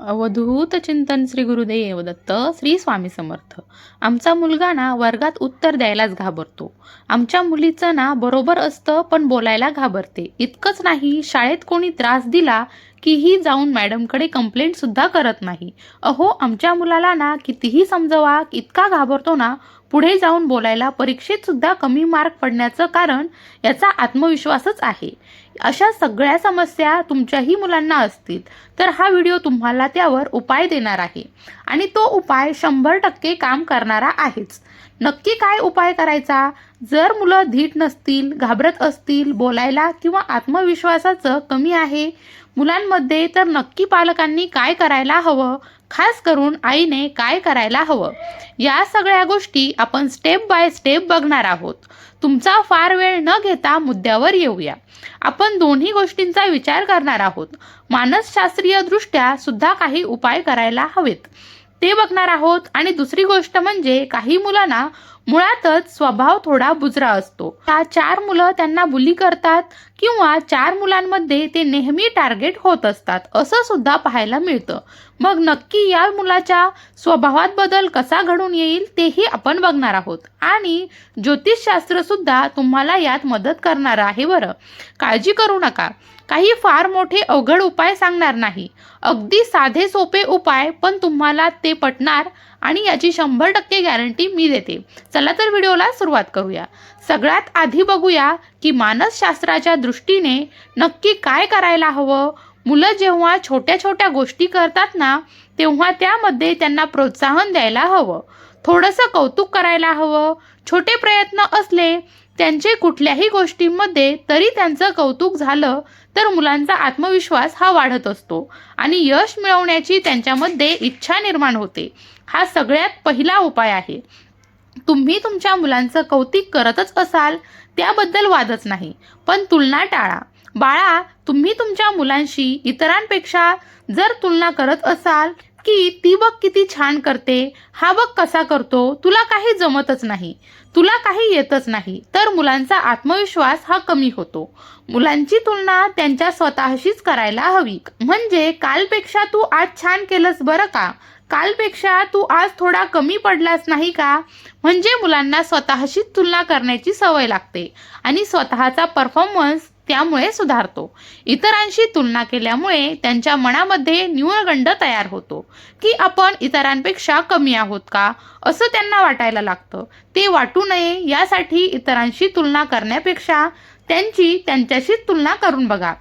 अवधूत चिंतन श्री गुरुदेव दत्त श्री स्वामी समर्थ. आमचा मुलगा ना वर्गात उत्तर द्यायलाच घाबरतो. आमच्या मुलीचं ना बरोबर असतं पण बोलायला घाबरते. इतकंच नाही शाळेत कोणी त्रास दिला कीही जाऊन मॅडमकडे कंप्लेंट सुद्धा करत नाही. अहो आमच्या मुलाला ना कितीही समजवा इतका घाबरतो ना पुढे जाऊन बोलायला परीक्षेत सुद्धा कमी मार्क पडण्याचं कारण याचा आत्मविश्वासच आहे. अशा सगळ्या समस्या तुमच्याही मुलांना असतील तर हा व्हिडिओ तुम्हाला त्यावर उपाय देणार आहे. आणि तो उपाय शंभर टक्के काम करणारा आहेच. नक्की काय उपाय करायचा? जर मुलं धीट नसतील घाबरत असतील बोलायला किंवा आत्मविश्वासाचं कमी आहे मुलांमध्ये तर नक्की पालकांनी काय करायला हवं? खास करून आईने काय करायला हवं? या सगळ्या गोष्टी आपण स्टेप बाय स्टेप बघणार आहोत. तुमचा फार वेळ न घेता मुद्द्यावर येऊया. आपण दोन्ही गोष्टींचा विचार करणार आहोत. मानसशास्त्रीय दृष्ट्या सुद्धा काही उपाय करायला हवेत. ते बघणार आहोत आणि दुसरी गोष्ट म्हणजे काही मुलांना मुळातच स्वभाव थोडा बुजरा असतो. त्या चार मुलं त्यांना बुली करतात किंवा चार मुलांमध्ये ते नेहमी टार्गेट होत असतात असं सुद्धा पाहायला मिळतं. मग नक्की या मुलाच्या स्वभावात बदल कसा घडून येईल तेही आपण बघणार आहोत. आणि ज्योतिषशास्त्र सुद्धा तुम्हाला यात मदत करणार आहे बरं. काळजी करू नका. काही फार मोठे अवघड उपाय सांगणार नाही. अगदी साधे सोपे उपाय पण तुम्हाला ते पटणार आणि याची शंभर टक्के गॅरंटी मी देते. चला तर व्हिडिओला सुरुवात करूया. सगळ्यात आधी बघूया की मानसशास्त्राच्या दृष्टीने नक्की काय करायला हवं? मुलं जेव्हा छोट्या छोट्या गोष्टी करतात ना तेव्हा त्यामध्ये त्यांना प्रोत्साहन द्यायला हवं. थोडंसं कौतुक करायला हवं. छोटे प्रयत्न असले त्यांचे कुठल्याही गोष्टींमध्ये तरी त्यांचं कौतुक झालं तर मुलांचा आत्मविश्वास हा वाढत असतो आणि यश मिळवण्याची त्यांच्यामध्ये इच्छा निर्माण होते. हा सगळ्यात पहिला उपाय आहे. तुम्ही तुमच्या मुलांचं कौतिक करतच असाल त्याबद्दल वादच नाही. पण तुलना टाळा. बाळा तुम्ही तुमच्या मुलांशी इतरांपेक्षा जर तुलना करत असाल की ती बघ किती छान करते हा बघ कसा करतो तुला काही जमतच नाही तुला काही येतच नाही तर मुलांचा आत्मविश्वास हा कमी होतो. मुलांची तुलना त्यांच्या स्वतःशीच करायला हवी. म्हणजे कालपेक्षा तू आज छान केलंस बरं का? कालपेक्षा तू आज थोडा कमी पडलास नाही का? म्हणजे मुलांना स्वतःशीच तुलना करण्याची सवय लागते. आणि स्वतःचा परफॉर्मन्स त्यामुळे सुधारतो. इतरांशी तुलना केल्यामुळे त्यांच्या मनामध्ये न्यूनगंड तयार होतो. की आपण इतरांपेक्षा कमी आहोत का? असं त्यांना वाटायला लागतं. ते वाटू नये यासाठी इतरांशी तुलना करण्यापेक्षा त्यांची त्यांच्याशीच तुलना करून बघा.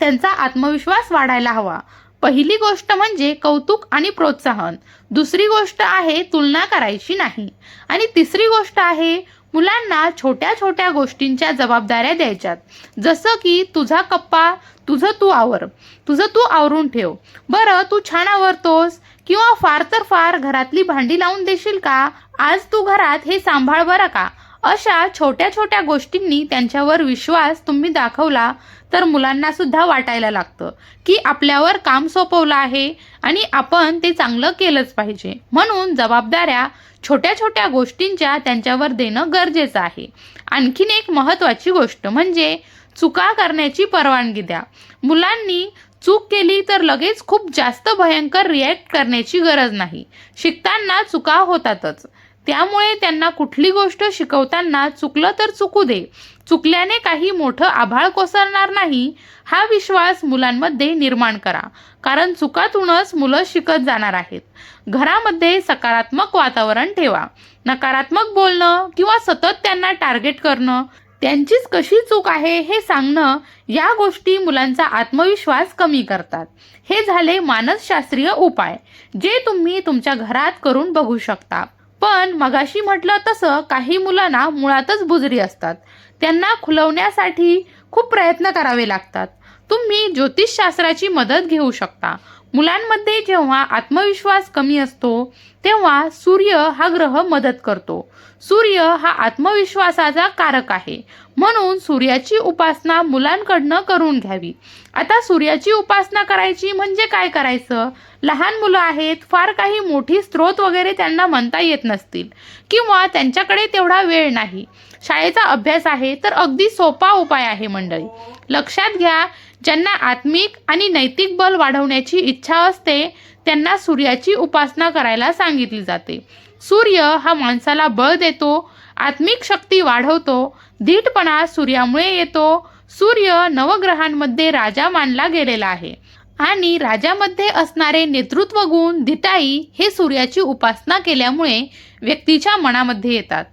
त्यांचा आत्मविश्वास वाढायला हवा. पहिली गोष्ट म्हणजे कौतुक आणि प्रोत्साहन. दुसरी गोष्ट आहे तुलना करायची नाही. आणि तिसरी गोष्ट आहे मुलांना छोट्या छोट्या गोष्टींच्या जबाबदाऱ्या द्यायच्यात. जसं की तुझा कप्पा तुझं तू आवर. तुझं तू आवरून ठेव. बरं तू छान आवरतोस किंवा फार तर फार घरातली भांडी लावून देशील का? आज तू घरात हे सांभाळ बरं का? अशा छोट्या छोट्या गोष्टींनी त्यांच्यावर विश्वास तुम्ही दाखवला तर मुलांना सुद्धा वाटायला लागतं की आपल्यावर काम सोपवलं आहे आणि आपण ते चांगलं केलंच पाहिजे. म्हणून जबाबदाऱ्या छोट्या छोट्या गोष्टींच्या त्यांच्यावर देणं गरजेचं आहे. आणखीन एक महत्त्वाची गोष्ट म्हणजे चुका करण्याची परवानगी द्या. मुलांनी चूक केली तर लगेच खूप जास्त भयंकर रिॲक्ट करण्याची गरज नाही. शिकताना चुका होतातच. त्यामुळे त्यांना कुठली गोष्ट शिकवताना चुकलं तर चुकू दे. चुकल्याने काही मोठं आभाळ कोसळणार नाही. हा विश्वास मुलांमध्ये निर्माण करा. कारण चुकातूनच मुलं शिकत जाणार आहेत. घरामध्ये सकारात्मक वातावरण ठेवा. नकारात्मक बोलणं किंवा सतत त्यांना टार्गेट करणं त्यांचीच कशी चूक आहे हे सांगणं या गोष्टी मुलांचा आत्मविश्वास कमी करतात. हे झाले मानसशास्त्रीय उपाय जे तुम्ही तुमच्या घरात करून बघू शकता. पण मगाशी म्हटलं तसं काही मुलांना मुळातच बुजरी असतात. त्यांना खुलवण्यासाठी खूप प्रयत्न करावे लागतात. तुम्ही ज्योतिषशास्त्राची मदत घेऊ शकता. मुलांमध्ये जेव्हा आत्मविश्वास कमी असतो तेव्हा सूर्य हा ग्रह मदत करतो. सूर्य हा आत्मविश्वासाचा कारक आहे. म्हणून सूर्याची उपासना मुलांकडनं करून घ्यावी. आता सूर्याची उपासना करायची म्हणजे काय करायचं? लहान मुलं आहेत फार काही मोठी स्रोत वगैरे त्यांना म्हणता येत नसतील किंवा त्यांच्याकडे तेवढा वेळ नाही. शाळेचा अभ्यास आहे तर अगदी सोपा उपाय आहे मंडळी. लक्षात घ्या ज्यांना आत्मिक आणि नैतिक बल वाढवण्याची इच्छा असते त्यांना सूर्याची उपासना करायला सांगितली जाते. सूर्य हा माणसाला बळ देतो आत्मिक शक्ती वाढवतो धीटपणा सूर्यामुळे येतो. सूर्य नवग्रहांमध्ये राजा मानला गेलेला आहे. आणि राजामध्ये असणारे नेतृत्व गुण धिटाई हे सूर्याची उपासना केल्यामुळे व्यक्तीच्या मनामध्ये येतात.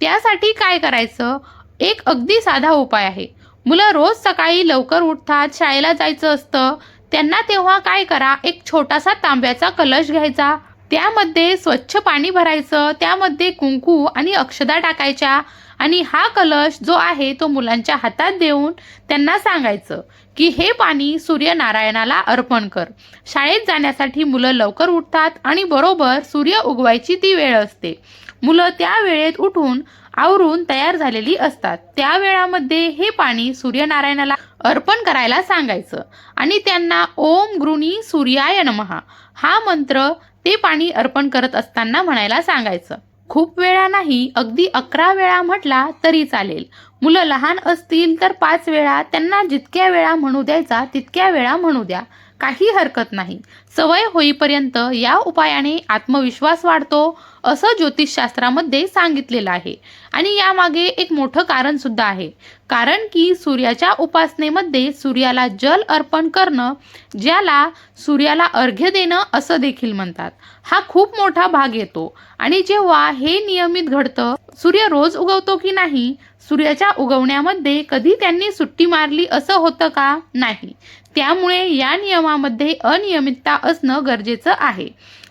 त्यासाठी काय करायचं? एक अगदी साधा उपाय आहे. मुलं रोज सकाळी लवकर उठतात शाळेला जायचं असतं. त्यांना तेव्हा काय करा? एक छोटासा तांब्याचा कलश घ्यायचा. त्यामध्ये स्वच्छ पाणी भरायचं. त्यामध्ये कुंकू आणि अक्षदा टाकायच्या. आणि हा कलश जो आहे तो मुलांच्या हातात देऊन त्यांना सांगायचं की हे पाणी सूर्यनारायणाला अर्पण कर. शाळेत जाण्यासाठी मुलं लवकर उठतात आणि बरोबर सूर्य उगवायची ती वेळ असते. मुलं त्या वेळेत उठून आवरून तयार झालेली असतात. त्या वेळामध्ये हे पाणी सूर्यनारायणाला अर्पण करायला सांगायचं. आणि त्यांना ओम गृणी सूर्याय नमहा हा मंत्र ते पाणी अर्पण करत असताना म्हणायला सांगायचं. खूप वेळा नाही अगदी अकरा वेळा म्हटला तरी चालेल. मुलं लहान असतील तर पाच वेळा त्यांना जितक्या वेळा म्हणू द्यायचा तितक्या वेळा म्हणू द्या. काही हरकत नाही. सवय होईपर्यंत या उपायाने आत्मविश्वास वाढतो असं ज्योतिषशास्त्रामध्ये सांगितलेलं आहे. आणि यामागे एक मोठं कारण सुद्धा आहे. कारण की सूर्याच्या उपासनेमध्ये सूर्याला जल अर्पण करणं ज्याला सूर्याला अर्घ्य देणं असं देखील म्हणतात. हा खूप मोठा भाग येतो. आणि जेव्हा हे नियमित घडतं सूर्य रोज उगवतो की नाही सूर्याच्या उगवण्यामध्ये कधी त्यांनी सुट्टी मारली असं होतं का? नाही. त्यामुळे या नियमामध्ये अनियमितता असणं गरजेचं आहे.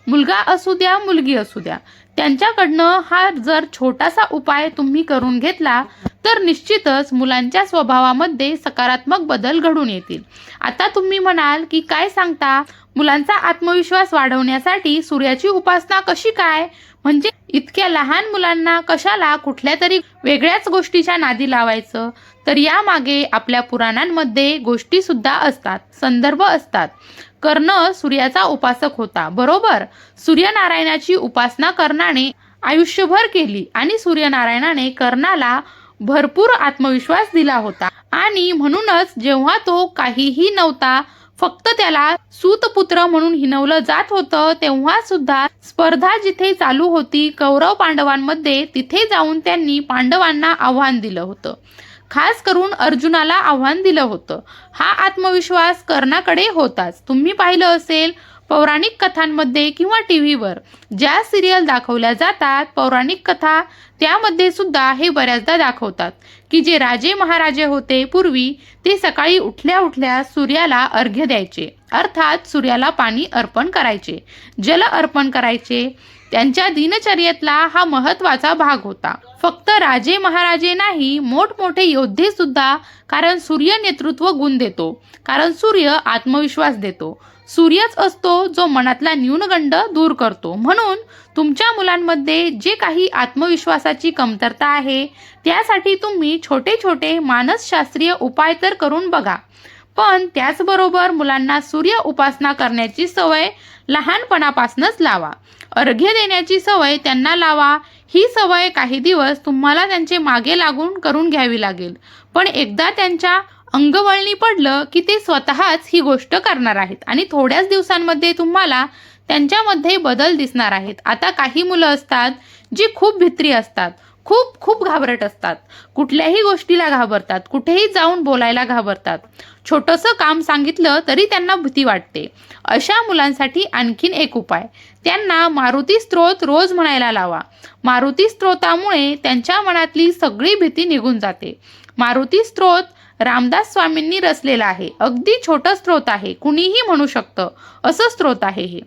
मुलगा असू द्या मुलगी असू द्या. त्यांच्याकडनं हा जर छोटासा उपाय तुम्ही करून घेतला तर निश्चितच मुलांच्या स्वभावामध्ये सकारात्मक बदल घडून येतील. आता तुम्ही म्हणाल की काय सांगता? मुलांचा आत्मविश्वास वाढवण्यासाठी सूर्याची उपासना कशी काय? म्हणजे इतक्या लहान मुलांना कशाला कुठल्या तरी वेगळ्याच गोष्टीच्या नादी लावायचं? तर यामागे आपल्या पुराणांमध्ये गोष्टी सुद्धा असतात संदर्भ असतात. कर्ण सूर्याचा उपासक होता बरोबर? सूर्यनारायणाची उपासना कर्णाने आयुष्यभर केली आणि सूर्यनारायणाने कर्णाला भरपूर आत्मविश्वास दिला होता. आणि म्हणूनच जेव्हा तो काहीही नव्हता फक्त त्याला सूतपुत्र म्हणून हिनवलं जात होतं तेव्हा सुद्धा स्पर्धा जिथे चालू होती कौरव पांडवांमध्ये तिथे जाऊन त्यांनी पांडवांना आव्हान दिलं होतं. खास करून अर्जुनाला आव्हान दिलं होतं. हा आत्मविश्वास कर्णाकडे होताच. तुम्ही पाहिलं असेल पौराणिक कथांमध्ये किंवा टी व्हीवर ज्या सिरियल दाखवल्या जातात पौराणिक कथा त्यामध्ये सुद्धा हे बऱ्याचदा दाखवतात की जे राजे महाराजे होते पूर्वी ते सकाळी उठल्या उठल्या सूर्याला अर्घ्य द्यायचे. अर्थात सूर्याला पाणी अर्पण करायचे जल अर्पण करायचे. त्यांच्या दिनचर्येतला हा महत्त्वाचा भाग होता. फक्त राजे महाराजे नाही मोठमोठे योद्धे सुद्धा कारण सूर्य नेतृत्व गुण देतो कारण सूर्य आत्मविश्वास देतो. सूर्यच असतो जो मनातला न्यूनगंड दूर करतो. म्हणून तुमच्या मुलांमध्ये जे काही आत्मविश्वासाची कमतरता आहे त्यासाठी तुम्ही छोटे छोटे मानसशास्त्रीय उपाय तर करून बघा. पण त्याचबरोबर मुलांना सूर्य उपासना करण्याची सवय लहानपणापासूनच लावा. अर्घ्य देण्याची सवय त्यांना लावा. ही सवय काही दिवस तुम्हाला त्यांचे मागे लागून करून घ्यावी लागेल. पण एकदा त्यांच्या अंगवळणी पडलं की ते स्वतःच ही गोष्ट करणार आहेत. आणि थोड्याच दिवसांमध्ये तुम्हाला त्यांच्यामध्ये बदल दिसणार आहेत. आता काही मुलं असतात जी खूप भित्री असतात खूप खूप घाबरट असतात. कुठल्याही गोष्टीला घाबरतात कुठेही जाऊन बोलायला घाबरतात. छोटंसं काम सांगितलं तरी त्यांना भीती वाटते. अशा मुलांसाठी आणखीन एक उपाय. त्यांना मारुती स्त्रोत रोज म्हणायला लावा. मारुती स्त्रोतामुळे त्यांच्या मनातली सगळी भीती निघून जाते. मारुती स्त्रोत रामदास स्वामींनी रचलेला आहे. अगदी छोटं स्त्रोत आहे. कुणीही म्हणू शकतं. असं स्त्रोत आहे हे.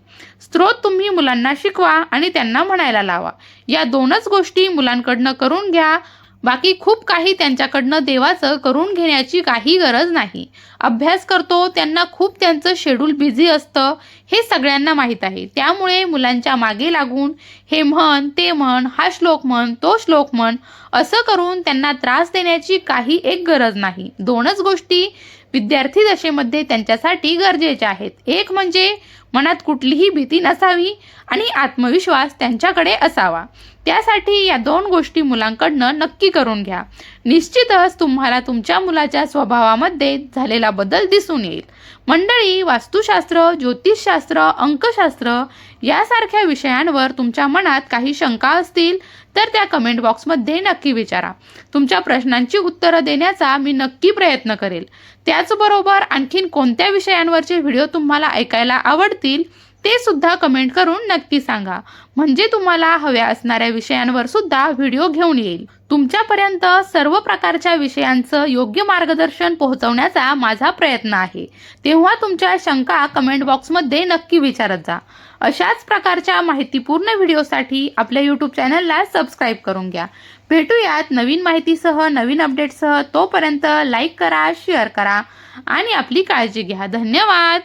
स्त्रोत तुम्ही मुलांना शिकवा आणि त्यांना म्हणायला लावा. या दोनच गोष्टी मुलांकडनं करून घ्या. बाकी खूप काही त्यांच्याकडनं देवाचं करून घेण्याची काही गरज नाही. अभ्यास करतो त्यांना खूप त्यांचं शेड्यूल बिझी असतं हे सगळ्यांना माहीत आहे. त्यामुळे मुलांच्या मागे लागून हे म्हण ते म्हण हा श्लोक म्हण तो श्लोक म्हण असं करून त्यांना त्रास देण्याची काही एक गरज नाही. दोनच गोष्टी विद्यार्थी दशेमध्ये त्यांच्यासाठी गरजेच्या आहेत. एक म्हणजे मनात कुठलीही भीती नसावी आणि आत्मविश्वास त्यांच्याकडे असावा. त्यासाठी या दोन गोष्टी मुलांकडनं नक्की करून घ्या. निश्चितच तुम्हाला तुमच्या मुलाच्या स्वभावामध्ये झालेला बदल दिसून येईल. मंडळी वास्तुशास्त्र ज्योतिषशास्त्र अंकशास्त्र यासारख्या विषयांवर तुमच्या मनात काही शंका असतील तर त्या कमेंट बॉक्समध्ये नक्की विचारा. तुमच्या प्रश्नांची उत्तरं देण्याचा मी नक्की प्रयत्न करेल. त्याचबरोबर आणखीन कोणत्या विषयांवरचे व्हिडिओ तुम्हाला ऐकायला आवडतील ते सुद्धा कमेंट करून नक्की सांगा. म्हणजे तुम्हाला हव्या असणाऱ्या विषयांवर सुद्धा व्हिडिओ घेऊन येईल. तुमच्यापर्यंत सर्व प्रकारच्या विषयांचं योग्य मार्गदर्शन पोहोचवण्याचा माझा प्रयत्न आहे. तेव्हा तुमच्या शंका कमेंट बॉक्समध्ये नक्की विचारत जा. अशाच प्रकारच्या माहितीपूर्ण व्हिडिओसाठी आपल्या यूट्यूब चॅनलला सबस्क्राईब करून घ्या. भेटूयात नवीन माहितीसह नवीन अपडेटसह तोपर्यंत लाईक करा शेअर करा आणि आपली काळजी घ्या. धन्यवाद!